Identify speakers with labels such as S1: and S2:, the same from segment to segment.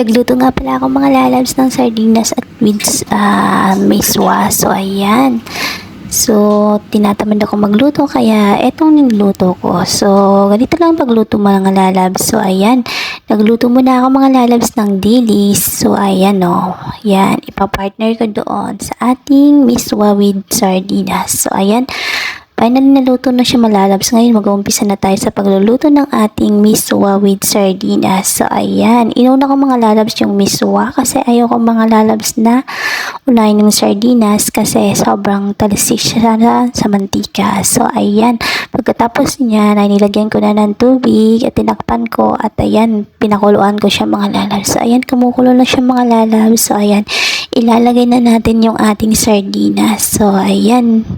S1: Nagluto nga pala ako mga lalabs ng sardinas at with uh, miswa. So, ayan. So, tinatamad ako magluto kaya etong niluluto ko. So, ganito lang pagluto mga lalabs. So, ayan. Nagluto muna ako mga lalabs ng dilis. So, ayan o. Oh. Yan. Ipapartner ko doon sa ating miswa with sardinas. So, ayan. Finally, naluto na siya malalabs. Ngayon, mag-uumpisa na tayo sa pagluluto ng ating miswa with sardinas. So, ayan. Inuna ko mga lalabs yung miswa kasi ayoko mga lalabs na unahin ng sardinas kasi sobrang talisik siya sa, sa mantika. So, ayan. Pagkatapos niya, ay nilagyan ko na ng tubig at tinakpan ko at ayan, pinakuluan ko siya mga lalabs. So, ayan, kumukulo na siya mga lalabs. So, ayan, ilalagay na natin yung ating sardinas. So, ayan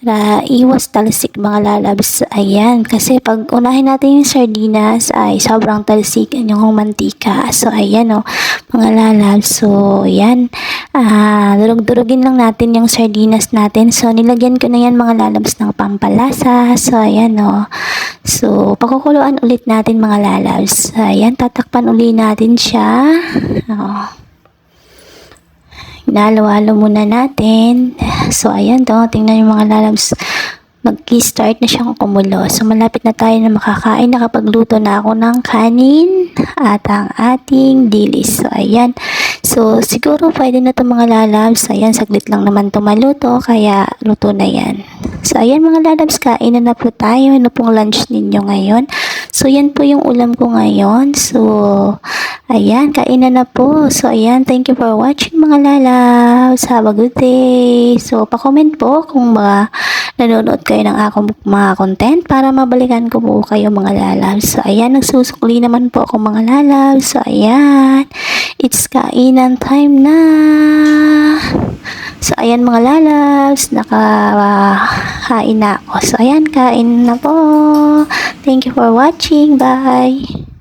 S1: para iwas talsik mga lalabs. Ayan, kasi pag unahin natin yung sardinas ay sobrang talsik yung mantika. So, ayan o, oh, mga lalabs. So, ayan, uh, durug-durugin lang natin yung sardinas natin. So, nilagyan ko na yan mga lalabs ng pampalasa. So, ayan o. Oh. So, pakukuluan ulit natin mga lalabs. Ayan, tatakpan ulit natin siya. Oh. Inalo-halo muna natin. So, ayan to. Tingnan yung mga lalabs. Mag-start na siyang kumulo. So, malapit na tayo na makakain. Nakapagluto na ako ng kanin at ang ating dilis. So, ayan. So, siguro pwede na to mga lalabs. Ayan, saglit lang naman to maluto. Kaya, luto na yan. So, ayan mga lalabs. Kain na na po tayo. Ano pong lunch ninyo ngayon? So, yan po yung ulam ko ngayon. So, Ayan, kainan na po. So, ayan, thank you for watching mga lalabs. Have a good day. So, pa-comment po kung mga nanonood kayo ng akong mga content para mabalikan ko po kayo mga lalabs. So, ayan, nagsusukli naman po ako mga lalabs. So, ayan, it's kainan time na. So, ayan mga lalabs, nakahain na ako. So, ayan, kain na po. Thank you for watching. Bye.